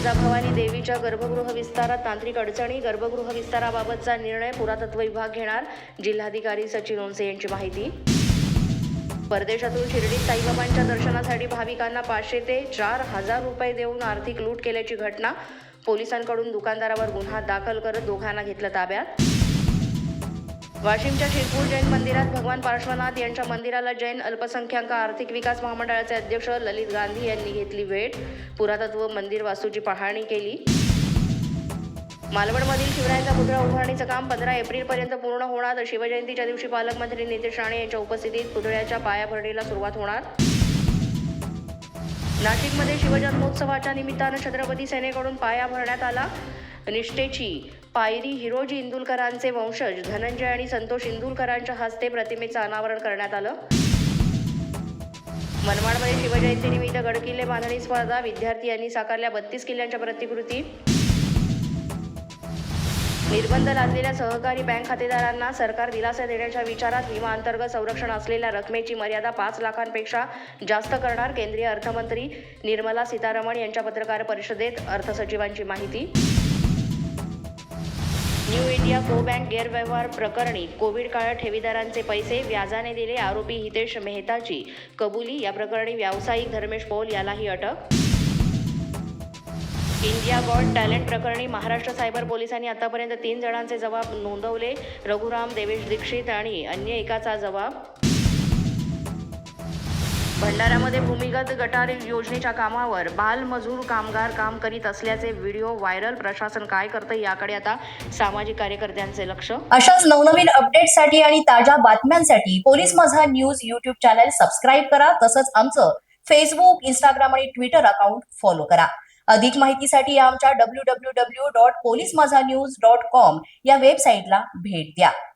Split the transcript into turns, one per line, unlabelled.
तुळजाभवानी देवीच्या गर्भगृह विस्तारात तांत्रिक अडचणी गर्भगृह विस्ताराबाबतचा निर्णय पुरातत्व विभाग घेणार. जिल्हाधिकारी सचिन ओनसे यांची माहिती. परदेशातून शिर्डीत साईबाबांच्या दर्शनासाठी भाविकांना पाचशे ते चार हजार रुपये देऊन आर्थिक लूट केल्याची घटना. पोलिसांकडून दुकानदारावर गुन्हा दाखल करत दोघांना घेतलं ताब्यात. वाशिमच्या शिरपूर जैन मंदिरात भगवान पार्श्वनाथ यांच्या मंदिराला जैन अल्पसंख्याक आर्थिक विकास महामंडळाचे अध्यक्ष ललित गांधी यांनी घेतली भेट. पुरातत्व मंदिर वास्तूची पाहणी केली. मालवणमधील शिवरायांचा पुतळा उभारणीचं काम पंधरा एप्रिलपर्यंत पूर्ण होणार. शिवजयंतीच्या दिवशी पालकमंत्री नितेश राणे यांच्या उपस्थितीत पुतळ्याच्या पायाभरणीला सुरुवात होणार. नाशिकमध्ये शिवजन्मोत्सवाच्या निमित्तानं छत्रपती सेनेकडून पाया भरण्यात आला. निष्ठेची पायरी हिरोजी इंदुलकरांचे वंशज धनंजय आणि संतोष इंदुलकरांच्या हस्ते प्रतिमेचं अनावरण करण्यात आलं. मनमाडमध्ये शिवजयंतीनिमित्त गडकिल्ले बांधणी स्पर्धा विद्यार्थी यांनी साकारल्या बत्तीस किल्ल्यांच्या प्रतिकृती. निर्बंध लादलेल्या सहकारी बँक खातेदारांना सरकार दिलासा देण्याच्या विचारात विमा अंतर्गत संरक्षण असलेल्या रकमेची मर्यादा पाच लाखांपेक्षा जास्त करणार केंद्रीय अर्थमंत्री निर्मला सीतारामन यांच्या पत्रकार परिषदेत अर्थसचिवांची माहिती. न्यू इंडिया को बँक गैरव्यवहार प्रकरणी कोविड काळात ठेवीदारांचे पैसे व्याजाने दिले आरोपी हितेश मेहताची. कबुली या प्रकरणी व्यावसायिक धर्मेश पौल यालाही अटक. इंडिया गॉड टॅलेंट प्रकरणी महाराष्ट्र सायबर पोलिसांनी आतापर्यंत तीन जणांचे जबाब नोंदवले. रघुराम देवेश दीक्षित आणि अन्य एकाचा जबाब भंडाऱ्यामध्ये भूमिगत गटार योजनेच्या कामावर बालमजूर कामगार काम करीत असल्याचे व्हिडिओ व्हायरल. प्रशासन काय करतं याकडे आता सामाजिक कार्यकर्त्यांचे लक्ष.
अशाच नवनवीन अपडेटसाठी आणि ताज्या बातम्यांसाठी police Majha news YouTube channel subscribe करा. तसंच आमचं फेसबुक इंस्टाग्राम आणि ट्विटर अकाउंट फॉलो करा. अधिक माहितीसाठी आमच्या W W W dot police Majha news dot com या वेबसाईटला भेट द्या.